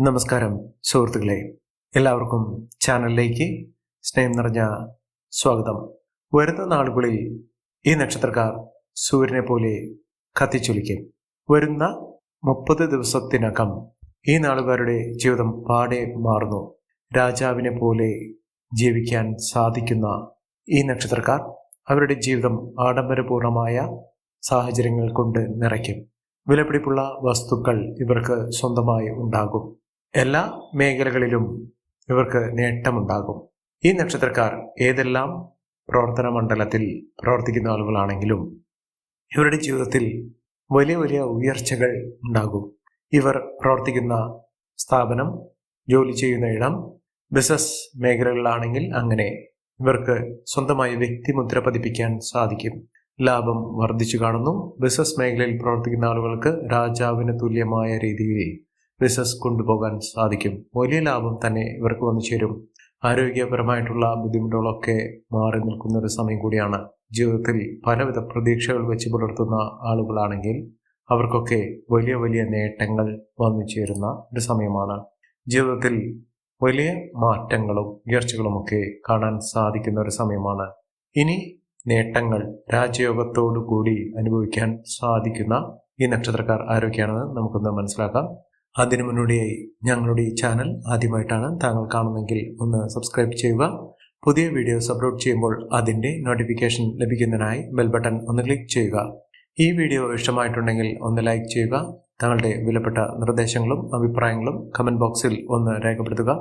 നമസ്കാരം സുഹൃത്തുക്കളെ. എല്ലാവർക്കും ചാനലിലേക്ക് സ്നേഹം നിറഞ്ഞ സ്വാഗതം. വരുന്ന നാളുകളിൽ ഈ നക്ഷത്രക്കാർ സൂര്യനെ പോലെ കത്തിച്ചൊലിക്കും. വരുന്ന മുപ്പത് ദിവസത്തിനകം ഈ നാളുകാരുടെ ജീവിതം പാടെ മാറുന്നു. രാജാവിനെ പോലെ ജീവിക്കാൻ സാധിക്കുന്ന ഈ നക്ഷത്രക്കാർ അവരുടെ ജീവിതം ആഡംബരപൂർണമായ സാഹചര്യങ്ങൾ കൊണ്ട് നിറയ്ക്കും. വിലപിടിപ്പുള്ള വസ്തുക്കൾ ഇവർക്ക് സ്വന്തമായി ഉണ്ടാകും. എല്ലാ മേഖലകളിലും ഇവർക്ക് നേട്ടമുണ്ടാകും. ഈ നക്ഷത്രക്കാർ ഏതെല്ലാം പ്രവർത്തന മണ്ഡലത്തിൽ പ്രവർത്തിക്കുന്ന ആളുകളാണെങ്കിലും ഇവരുടെ ജീവിതത്തിൽ വലിയ വലിയ ഉയർച്ചകൾ ഉണ്ടാകും. ഇവർ പ്രവർത്തിക്കുന്ന സ്ഥാപനം ജോലി ചെയ്യുന്ന ഇടം ബിസിനസ് മേഖലകളിലാണെങ്കിൽ അങ്ങനെ ഇവർക്ക് സ്വന്തമായി വ്യക്തിമുദ്ര പതിപ്പിക്കാൻ സാധിക്കും. ലാഭം വർദ്ധിച്ചു കാണുന്നു. ബിസിനസ് മേഖലയിൽ പ്രവർത്തിക്കുന്ന ആളുകൾക്ക് രാജാവിന് തുല്യമായ രീതിയിൽ ബിസിനസ് കൊണ്ടുപോകാൻ സാധിക്കും. വലിയ ലാഭം തന്നെ ഇവർക്ക് വന്നു ചേരും. ആരോഗ്യപരമായിട്ടുള്ള ബുദ്ധിമുട്ടുകളൊക്കെ മാറി നിൽക്കുന്ന ഒരു സമയം കൂടിയാണ്. ജീവിതത്തിൽ പലവിധ പ്രതീക്ഷകൾ വെച്ച് പുലർത്തുന്ന ആളുകളാണെങ്കിൽ അവർക്കൊക്കെ വലിയ വലിയ നേട്ടങ്ങൾ വന്നു ചേരുന്ന ഒരു സമയമാണ്. ജീവിതത്തിൽ വലിയ മാറ്റങ്ങളും ഉയർച്ചകളുമൊക്കെ കാണാൻ സാധിക്കുന്ന ഒരു സമയമാണ്. ഇനി നേട്ടങ്ങൾ രാജയോഗത്തോടു കൂടി അനുഭവിക്കാൻ സാധിക്കുന്ന ഈ നക്ഷത്രക്കാർ ആരൊക്കെയാണെന്ന് നമുക്കൊന്ന് മനസ്സിലാക്കാം. അതിനു മുന്നോടിയായി ഞങ്ങളുടെ ഈ ചാനൽ ആദ്യമായിട്ടാണ് താങ്കൾ കാണുന്നെങ്കിൽ ഒന്ന് സബ്സ്ക്രൈബ് ചെയ്യുക. പുതിയ വീഡിയോസ് അപ്ലോഡ് ചെയ്യുമ്പോൾ അതിന്റെ നോട്ടിഫിക്കേഷൻ ലഭിക്കുന്നതിനായി ബെൽ ബട്ടൺ ഒന്ന് ക്ലിക്ക് ചെയ്യുക. ഈ വീഡിയോ ഇഷ്ടമായിട്ടുണ്ടെങ്കിൽ ഒന്ന് ലൈക്ക് ചെയ്യുക. താങ്കളുടെ വിലപ്പെട്ട നിർദ്ദേശങ്ങളും അഭിപ്രായങ്ങളും കമന്റ് ബോക്സിൽ ഒന്ന് രേഖപ്പെടുത്തുക.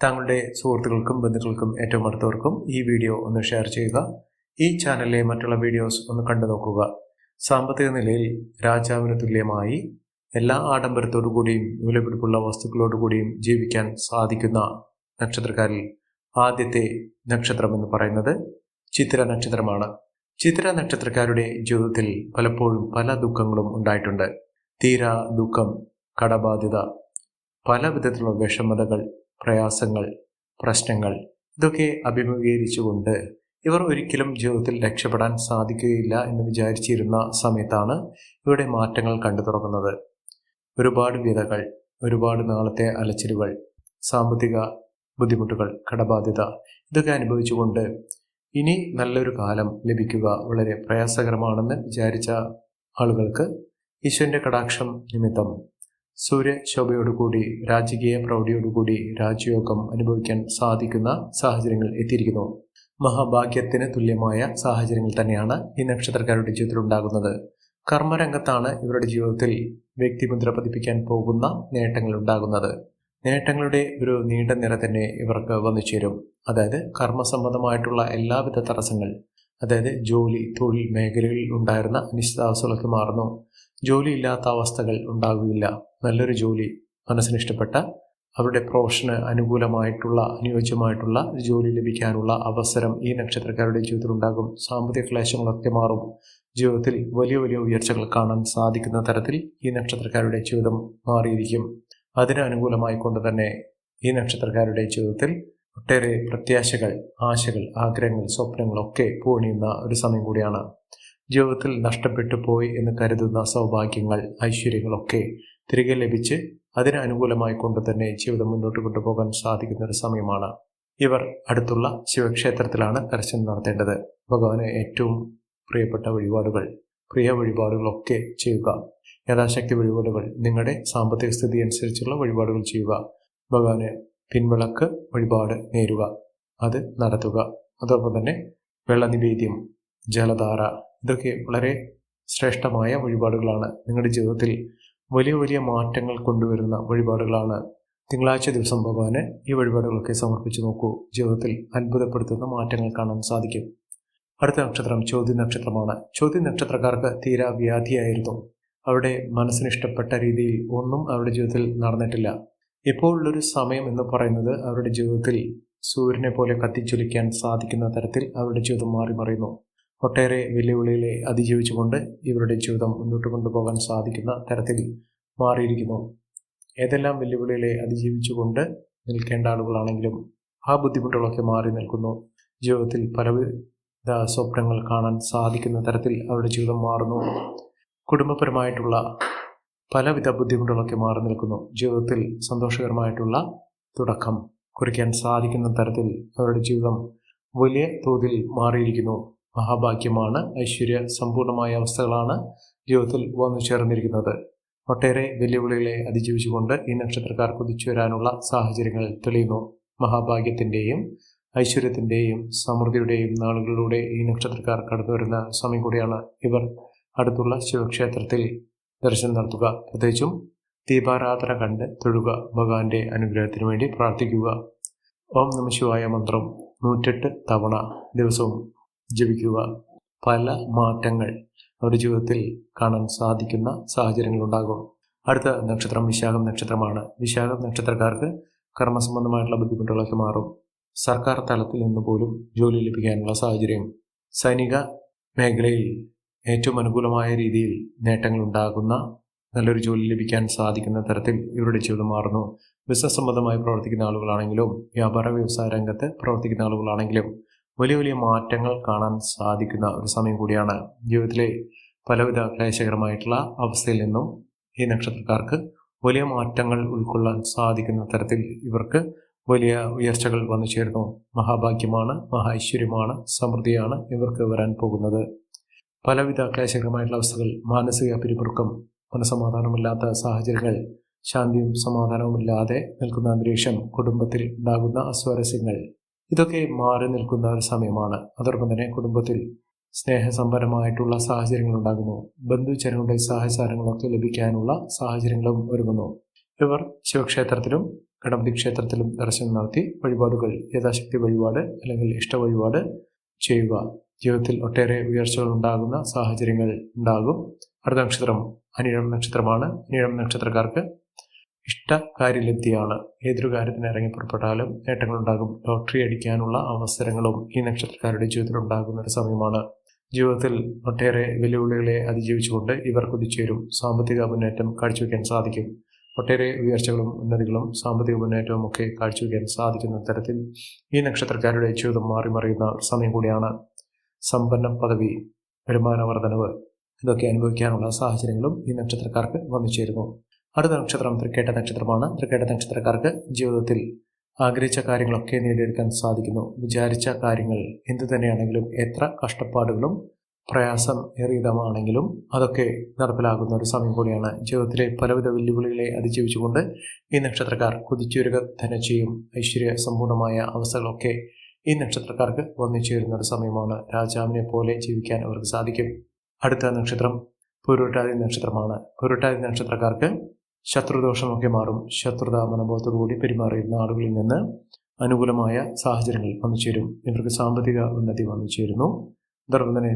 താങ്കളുടെ സുഹൃത്തുക്കൾക്കും ബന്ധുക്കൾക്കും ഏറ്റവും അടുത്തവർക്കും ഈ വീഡിയോ ഒന്ന് ഷെയർ ചെയ്യുക. ഈ ചാനലിലെ മറ്റുള്ള വീഡിയോസ് ഒന്ന് കണ്ടു നോക്കുക. സാമ്പത്തിക നിലയിൽ രാജാവിന് തുല്യമായി എല്ലാ ആഡംബരത്തോടു കൂടിയും വിലപിടിപ്പുള്ള വസ്തുക്കളോടു കൂടിയും ജീവിക്കാൻ സാധിക്കുന്ന നക്ഷത്രക്കാരിൽ ആദ്യത്തെ നക്ഷത്രം എന്ന് പറയുന്നത് ചിത്ര നക്ഷത്രമാണ്. ചിത്ര നക്ഷത്രക്കാരുടെ ജീവിതത്തിൽ പലപ്പോഴും പല ദുഃഖങ്ങളും ഉണ്ടായിട്ടുണ്ട്. തീരാ ദുഃഖം കടബാധ്യത പല വിധത്തിലുള്ള വിഷമതകൾ പ്രയാസങ്ങൾ പ്രശ്നങ്ങൾ ഇതൊക്കെ അഭിമുഖീകരിച്ചുകൊണ്ട് ഇവർ ഒരിക്കലും ജീവിതത്തിൽ രക്ഷപ്പെടാൻ സാധിക്കുകയില്ല എന്ന് വിചാരിച്ചിരുന്ന സമയത്താണ് ഇവിടെ മാറ്റങ്ങൾ കണ്ടു തുറക്കുന്നത്. ഒരുപാട് വ്യതകൾ ഒരുപാട് നാളത്തെ അലച്ചിലുകൾ സാമ്പത്തിക ബുദ്ധിമുട്ടുകൾ കടബാധ്യത ഇതൊക്കെ അനുഭവിച്ചുകൊണ്ട് ഇനി നല്ലൊരു കാലം ലഭിക്കുക വളരെ പ്രയാസകരമാണെന്ന് വിചാരിച്ച ആളുകൾക്ക് ഈശ്വരന്റെ കടാക്ഷം നിമിത്തം സൂര്യശോഭയോടുകൂടി രാജകീയ പ്രൗഢിയോടുകൂടി രാജ്യയോഗം അനുഭവിക്കാൻ സാധിക്കുന്ന സാഹചര്യങ്ങൾ എത്തിയിരിക്കുന്നു. മഹാഭാഗ്യത്തിന് തുല്യമായ സാഹചര്യങ്ങൾ തന്നെയാണ് ഈ നക്ഷത്രക്കാരുടെ ജീവിതത്തിൽ ഉണ്ടാകുന്നത് കർമ്മരംഗത്താണ് ഇവരുടെ ജീവിതത്തിൽ വ്യക്തിമുദ്ര പതിപ്പിക്കാൻ പോകുന്ന നേട്ടങ്ങൾ ഉണ്ടാകുന്നത്. നേട്ടങ്ങളുടെ ഒരു നീണ്ട നിര തന്നെ ഇവർക്ക് വന്നു ചേരും. അതായത് കർമ്മസംബന്ധമായിട്ടുള്ള എല്ലാവിധ തടസ്സങ്ങൾ അതായത് ജോലി തൊഴിൽ മേഖലകളിൽ ഉണ്ടായിരുന്ന അനിശ്ചിതാവസ്ഥകളൊക്കെ മാറുന്നു. ജോലി ഇല്ലാത്ത അവസ്ഥകൾ ഉണ്ടാകുകയില്ല നല്ലൊരു ജോലി മനസ്സിന് ഇഷ്ടപ്പെട്ട അവരുടെ പ്രൊഫഷന് അനുകൂലമായിട്ടുള്ള അനുയോജ്യമായിട്ടുള്ള ജോലി ലഭിക്കാനുള്ള അവസരം ഈ നക്ഷത്രക്കാരുടെ ജീവിതത്തിൽ ഉണ്ടാകും. സാമ്പത്തിക ക്ലേശങ്ങളൊക്കെ മാറും. ജീവിതത്തിൽ വലിയ വലിയ ഉയർച്ചകൾ കാണാൻ സാധിക്കുന്ന തരത്തിൽ ഈ നക്ഷത്രക്കാരുടെ ജീവിതം മാറിയിരിക്കും. അതിനനുകൂലമായി കൊണ്ട് തന്നെ ഈ നക്ഷത്രക്കാരുടെ ജീവിതത്തിൽ ഒട്ടേറെ പ്രത്യാശകൾ ആശകൾ ആഗ്രഹങ്ങൾ സ്വപ്നങ്ങളൊക്കെ പൂണിയുന്ന ഒരു സമയം കൂടിയാണ്. ജീവിതത്തിൽ നഷ്ടപ്പെട്ടു പോയി എന്ന് കരുതുന്ന സൗഭാഗ്യങ്ങൾ ഐശ്വര്യങ്ങളൊക്കെ തിരികെ ലഭിച്ച് അതിനനുകൂലമായി കൊണ്ട് തന്നെ ജീവിതം മുന്നോട്ട് കൊണ്ടുപോകാൻ സാധിക്കുന്ന ഒരു സമയമാണ്. ഇവർ അടുത്തുള്ള ശിവക്ഷേത്രത്തിലാണ് ദർശനം നടത്തേണ്ടത്. ഭഗവാന് ഏറ്റവും പ്രിയപ്പെട്ട വഴിപാടുകൾ പ്രിയ വഴിപാടുകളൊക്കെ ചെയ്യുക. യഥാശക്തി വഴിപാടുകൾ നിങ്ങളുടെ സാമ്പത്തിക സ്ഥിതി അനുസരിച്ചുള്ള വഴിപാടുകൾ ചെയ്യുക. ഭഗവാന് പിൻവിളക്ക് വഴിപാട് നേരുക. അത് നടത്തുക. അതോടൊപ്പം തന്നെ വെള്ളനിവേദ്യം ജലധാര ഇതൊക്കെ വളരെ ശ്രേഷ്ഠമായ വഴിപാടുകളാണ്. നിങ്ങളുടെ ജീവിതത്തിൽ വലിയ വലിയ മാറ്റങ്ങൾ കൊണ്ടുവരുന്ന വഴിപാടുകളാണ്. തിങ്കളാഴ്ച ദിവസം ഭഗവാന് ഈ വഴിപാടുകളൊക്കെ സമർപ്പിച്ചു നോക്കൂ. ജീവിതത്തിൽ അത്ഭുതപ്പെടുത്തുന്ന മാറ്റങ്ങൾ കാണാൻ സാധിക്കും. അടുത്ത നക്ഷത്രം ചോദ്യ നക്ഷത്രമാണ്. ചോദ്യ നക്ഷത്രക്കാർക്ക് തീരാ വ്യാധിയായിരുന്നു. അവരുടെ മനസ്സിന് ഇഷ്ടപ്പെട്ട രീതിയിൽ ഒന്നും അവരുടെ ജീവിതത്തിൽ നടന്നിട്ടില്ല. ഇപ്പോൾ ഉള്ളൊരു സമയം എന്ന് പറയുന്നത് അവരുടെ ജീവിതത്തിൽ സൂര്യനെ പോലെ കത്തിച്ചൊലിക്കാൻ സാധിക്കുന്ന തരത്തിൽ അവരുടെ ജീവിതം മാറി മറിയുന്നു. ഒട്ടേറെ വെല്ലുവിളികളെ അതിജീവിച്ചുകൊണ്ട് ഇവരുടെ ജീവിതം മുന്നോട്ട് കൊണ്ടുപോകാൻ സാധിക്കുന്ന തരത്തിൽ മാറിയിരിക്കുന്നു. ഏതെല്ലാം വെല്ലുവിളികളെ അതിജീവിച്ചുകൊണ്ട് നിൽക്കേണ്ട ആളുകളാണെങ്കിലും ആ ബുദ്ധിമുട്ടുകളൊക്കെ മാറി നിൽക്കുന്നു. ജീവിതത്തിൽ പലവിധ സ്വപ്നങ്ങൾ കാണാൻ സാധിക്കുന്ന തരത്തിൽ അവരുടെ ജീവിതം മാറുന്നു. കുടുംബപരമായിട്ടുള്ള പലവിധ ബുദ്ധിമുട്ടുകളൊക്കെ മാറി നിൽക്കുന്നു. ജീവിതത്തിൽ സന്തോഷകരമായിട്ടുള്ള തുടക്കം കുറിക്കാൻ സാധിക്കുന്ന തരത്തിൽ അവരുടെ ജീവിതം വലിയ തോതിൽ മാറിയിരിക്കുന്നു. മഹാഭാഗ്യമാണ്. ഐശ്വര്യ സമ്പൂർണമായ അവസ്ഥകളാണ് ജീവിതത്തിൽ വന്നു ചേർന്നിരിക്കുന്നത്. ഒട്ടേറെ വെല്ലുവിളികളെ അതിജീവിച്ചുകൊണ്ട് ഈ നക്ഷത്രക്കാർ കുതിച്ചു വരാനുള്ള സാഹചര്യങ്ങൾ തെളിയുന്നു. മഹാഭാഗ്യത്തിന്റെയും ഐശ്വര്യത്തിന്റെയും സമൃദ്ധിയുടെയും നാളുകളിലൂടെ ഈ നക്ഷത്രക്കാർ കടന്നു വരുന്ന സമയം കൂടിയാണ് ഇവർ അടുത്തുള്ള ശിവക്ഷേത്രത്തിൽ ദർശനം നടത്തുക. പ്രത്യേകിച്ചും ദീപാരാധന കണ്ട് തൊഴുക ഭഗവാന്റെ അനുഗ്രഹത്തിന് വേണ്ടി പ്രാർത്ഥിക്കുക. ഓം നമ ശിവായ മന്ത്രം നൂറ്റെട്ട് തവണ ദിവസവും ജപിക്കുക. പല മാറ്റങ്ങൾ അവരുടെ ജീവിതത്തിൽ കാണാൻ സാധിക്കുന്ന സാഹചര്യങ്ങളുണ്ടാകും അടുത്ത നക്ഷത്രം വിശാഖം നക്ഷത്രമാണ്. വിശാഖം നക്ഷത്രക്കാർക്ക് കർമ്മസംബന്ധമായിട്ടുള്ള ബുദ്ധിമുട്ടുകളൊക്കെ മാറും. സർക്കാർ തലത്തിൽ നിന്ന് പോലും ജോലി ലഭിക്കാനുള്ള സാഹചര്യം സൈനിക മേഖലയിൽ ഏറ്റവും അനുകൂലമായ രീതിയിൽ നേട്ടങ്ങൾ ഉണ്ടാകുന്ന നല്ലൊരു ജോലി ലഭിക്കാൻ സാധിക്കുന്ന തരത്തിൽ ഇവരുടെ ജീവിതം മാറുന്നു. ബിസിനസ് സംബന്ധമായി പ്രവർത്തിക്കുന്ന ആളുകളാണെങ്കിലും വ്യാപാര വ്യവസായ രംഗത്ത് പ്രവർത്തിക്കുന്ന ആളുകളാണെങ്കിലും വലിയ വലിയ മാറ്റങ്ങൾ കാണാൻ സാധിക്കുന്ന ഒരു സമയം കൂടിയാണ്. ജീവിതത്തിലെ പലവിധ ക്ലേശകരമായിട്ടുള്ള അവസ്ഥയിൽ നിന്നും ഈ നക്ഷത്രക്കാർക്ക് വലിയ മാറ്റങ്ങൾ ഉൾക്കൊള്ളാൻ സാധിക്കുന്ന തരത്തിൽ ഇവർക്ക് വലിയ ഉയർച്ചകൾ വന്നു ചേരുന്നു. മഹാഭാഗ്യമാണ് മഹാഐശ്വര്യമാണ് സമൃദ്ധിയാണ് ഇവർക്ക് വരാൻ പോകുന്നത്. പലവിധ ക്ലേശകരമായിട്ടുള്ള അവസ്ഥകൾ മാനസിക പിരിമുറുക്കം മനസമാധാനമില്ലാത്ത സാഹചര്യങ്ങൾ ശാന്തിയും സമാധാനവും ഇല്ലാതെ നിൽക്കുന്ന അന്തരീക്ഷം കുടുംബത്തിൽ ഉണ്ടാകുന്ന അസ്വാരസ്യങ്ങൾ ഇതൊക്കെ മാറി നിൽക്കുന്ന ഒരു സമയമാണ്. അതോടൊപ്പം തന്നെ കുടുംബത്തിൽ സ്നേഹസമ്പന്നമായിട്ടുള്ള സാഹചര്യങ്ങൾ ഉണ്ടാകുന്നു. ബന്ധുജനങ്ങളുടെ സഹചാരങ്ങളൊക്കെ ലഭിക്കാനുള്ള സാഹചര്യങ്ങളും ഒരുങ്ങുന്നു. ഇവർ ശിവക്ഷേത്രത്തിലും ഗണപതി ക്ഷേത്രത്തിലും ദർശനം നടത്തി വഴിപാടുകൾ യഥാശക്തി വഴിപാട് അല്ലെങ്കിൽ ഇഷ്ട വഴിപാട് ചെയ്യുക. ജീവിതത്തിൽ ഒട്ടേറെ ഉയർച്ചകൾ ഉണ്ടാകുന്ന സാഹചര്യങ്ങൾ ഉണ്ടാകും. അടുത്ത നക്ഷത്രം അനിഴം നക്ഷത്രമാണ്. അനിഴം നക്ഷത്രക്കാർക്ക് ഇഷ്ടകാര്യലബ്ധിയാണ് ഏതൊരു കാര്യത്തിന് ഇറങ്ങി പുറപ്പെട്ടാലും നേട്ടങ്ങളുണ്ടാകും ലോട്ടറി അടിക്കാനുള്ള അവസരങ്ങളും ഈ നക്ഷത്രക്കാരുടെ ജീവിതത്തിൽ ഉണ്ടാകുന്ന ഒരു സമയമാണ്. ജീവിതത്തിൽ ഒട്ടേറെ വെല്ലുവിളികളെ അതിജീവിച്ചുകൊണ്ട് ഇവർ കുതിച്ചേരും. സാമ്പത്തിക മുന്നേറ്റം കാഴ്ചവെക്കാൻ സാധിക്കും. ഒട്ടേറെ ഉയർച്ചകളും ഉന്നതികളും സാമ്പത്തിക മുന്നേറ്റവും ഒക്കെ കാഴ്ചവെക്കാൻ സാധിക്കുന്ന തരത്തിൽ ഈ നക്ഷത്രക്കാരുടെ ജീവിതം മാറി മറിയുന്ന സമയം കൂടിയാണ് സമ്പന്ന പദവി വരുമാന വർധനവ് ഇതൊക്കെ അനുഭവിക്കാനുള്ള സാഹചര്യങ്ങളും ഈ നക്ഷത്രക്കാർക്ക് വന്നു ചേരുന്നു അടുത്ത നക്ഷത്രം തൃക്കേട്ട നക്ഷത്രമാണ്. തൃക്കേട്ട നക്ഷത്രക്കാർക്ക് ജീവിതത്തിൽ ആഗ്രഹിച്ച കാര്യങ്ങളൊക്കെ നേടിയെടുക്കാൻ സാധിക്കുന്നു. വിചാരിച്ച കാര്യങ്ങൾ എന്തു തന്നെയാണെങ്കിലും എത്ര കഷ്ടപ്പാടുകളും പ്രയാസം ഏറിയതമാണെങ്കിലും അതൊക്കെ നടപ്പിലാകുന്ന ഒരു സമയം കൂടിയാണ് ജീവിതത്തിലെ പലവിധ വെല്ലുവിളികളെ അതിജീവിച്ചുകൊണ്ട് ഈ നക്ഷത്രക്കാർ കുതിച്ചുരുക തന്നെ ഐശ്വര്യ സമ്പൂർണമായ അവസ്ഥകളൊക്കെ ഈ നക്ഷത്രക്കാർക്ക് വന്നു ചേരുന്ന ഒരു സമയമാണ്. രാജാവിനെ പോലെ ജീവിക്കാൻ അവർക്ക് സാധിക്കും. അടുത്ത നക്ഷത്രം പുരുട്ടാതി നക്ഷത്രമാണ്. പുരുട്ടാതി നക്ഷത്രക്കാർക്ക് ശത്രുദോഷമൊക്കെ മാറും. ശത്രുത മനോഭാവത്തോടുകൂടി പെരുമാറിയിരുന്ന ആളുകളിൽ നിന്ന് അനുകൂലമായ സാഹചര്യങ്ങൾ വന്നു ചേരും ഇവർക്ക് സാമ്പത്തിക ഉന്നതി വന്നു ചേരുന്നു അതോടൊപ്പം തന്നെ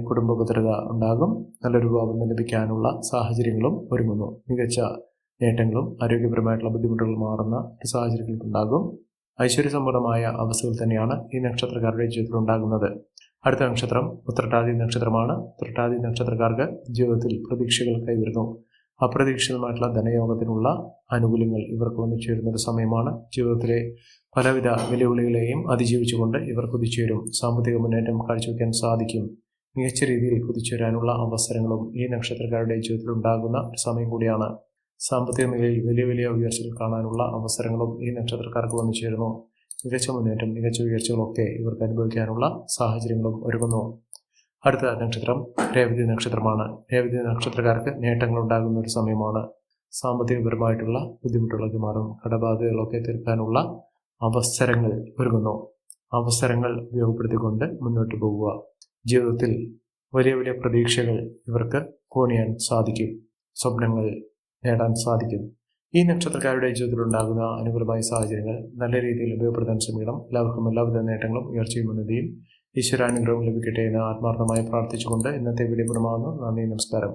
ഉണ്ടാകും. നല്ലൊരു വിവാഹം ലഭിക്കാനുള്ള സാഹചര്യങ്ങളും ഒരുങ്ങുന്നു. മികച്ച നേട്ടങ്ങളും ആരോഗ്യപരമായിട്ടുള്ള ബുദ്ധിമുട്ടുകൾ മാറുന്ന ഒരു സാഹചര്യങ്ങൾ ഉണ്ടാകും. ഐശ്വര്യസമ്പൂർണമായ അവസ്ഥകൾ തന്നെയാണ് ഈ നക്ഷത്രക്കാരുടെ ജീവിതത്തിൽ ഉണ്ടാകുന്നത്. അടുത്ത നക്ഷത്രം ഉത്രട്ടാതി നക്ഷത്രമാണ്. ഉത്രട്ടാതി നക്ഷത്രക്കാർക്ക് ജീവിതത്തിൽ പ്രതീക്ഷകൾ കൈവരുന്നു. അപ്രതീക്ഷിതമായിട്ടുള്ള ധനയോഗത്തിനുള്ള ആനുകൂല്യങ്ങൾ ഇവർക്ക് വന്നു ചേരുന്ന ഒരു സമയമാണ്. ജീവിതത്തിലെ പലവിധ വെല്ലുവിളികളെയും അതിജീവിച്ചുകൊണ്ട് ഇവർ കുതിച്ചുയരും സാമ്പത്തിക മുന്നേറ്റം കാഴ്ചവെക്കാൻ സാധിക്കും. മികച്ച രീതിയിൽ കുതിച്ചുവരാനുള്ള അവസരങ്ങളും ഈ നക്ഷത്രക്കാരുടെ ജീവിതത്തിൽ ഉണ്ടാകുന്ന സമയം കൂടിയാണ്. സാമ്പത്തിക നിലയിൽ വലിയ വലിയ ഉയർച്ചകൾ കാണാനുള്ള അവസരങ്ങളും ഈ നക്ഷത്രക്കാർക്ക് വന്നു ചേരുന്നു. മികച്ച മുന്നേറ്റം മികച്ച ഉയർച്ചകളൊക്കെ ഇവർക്ക് അനുഭവിക്കാനുള്ള സാഹചര്യങ്ങളും ഒരുങ്ങുന്നു. അടുത്ത നക്ഷത്രം രേവതി നക്ഷത്രമാണ്. രേവതി നക്ഷത്രക്കാർക്ക് നേട്ടങ്ങൾ ഉണ്ടാകുന്ന ഒരു സമയമാണ്. സാമ്പത്തികപരമായിട്ടുള്ള ബുദ്ധിമുട്ടുകളൊക്കെ മാറും കടബാധ്യതകളൊക്കെ തീർക്കാനുള്ള അവസരങ്ങൾ ഒരുങ്ങുന്നു. അവസരങ്ങൾ ഉപയോഗപ്പെടുത്തിക്കൊണ്ട് മുന്നോട്ട് പോവുക ജീവിതത്തിൽ വലിയ വലിയ പ്രതീക്ഷകൾ ഇവർക്ക് കോണിയാൻ സാധിക്കും. സ്വപ്നങ്ങൾ നേടാൻ സാധിക്കും. ഈ നക്ഷത്രക്കാരുടെ ജീവിതത്തിൽ ഉണ്ടാകുന്ന അനുകൂലമായ സാഹചര്യങ്ങൾ നല്ല രീതിയിൽ ഉപയോഗപ്പെടുത്താൻ ശ്രമിക്കണം. എല്ലാവർക്കും എല്ലാവിധ നേട്ടങ്ങളും ഉയർച്ചയും ഉന്നതിയും ഈശ്വരാനുഗ്രഹം ലഭിക്കട്ടെ എന്ന് ആത്മാർത്ഥമായി പ്രാർത്ഥിച്ചുകൊണ്ട് ഇന്നത്തെ വീഡിയോ പൂർണമാകുന്നു. നന്ദി നമസ്കാരം.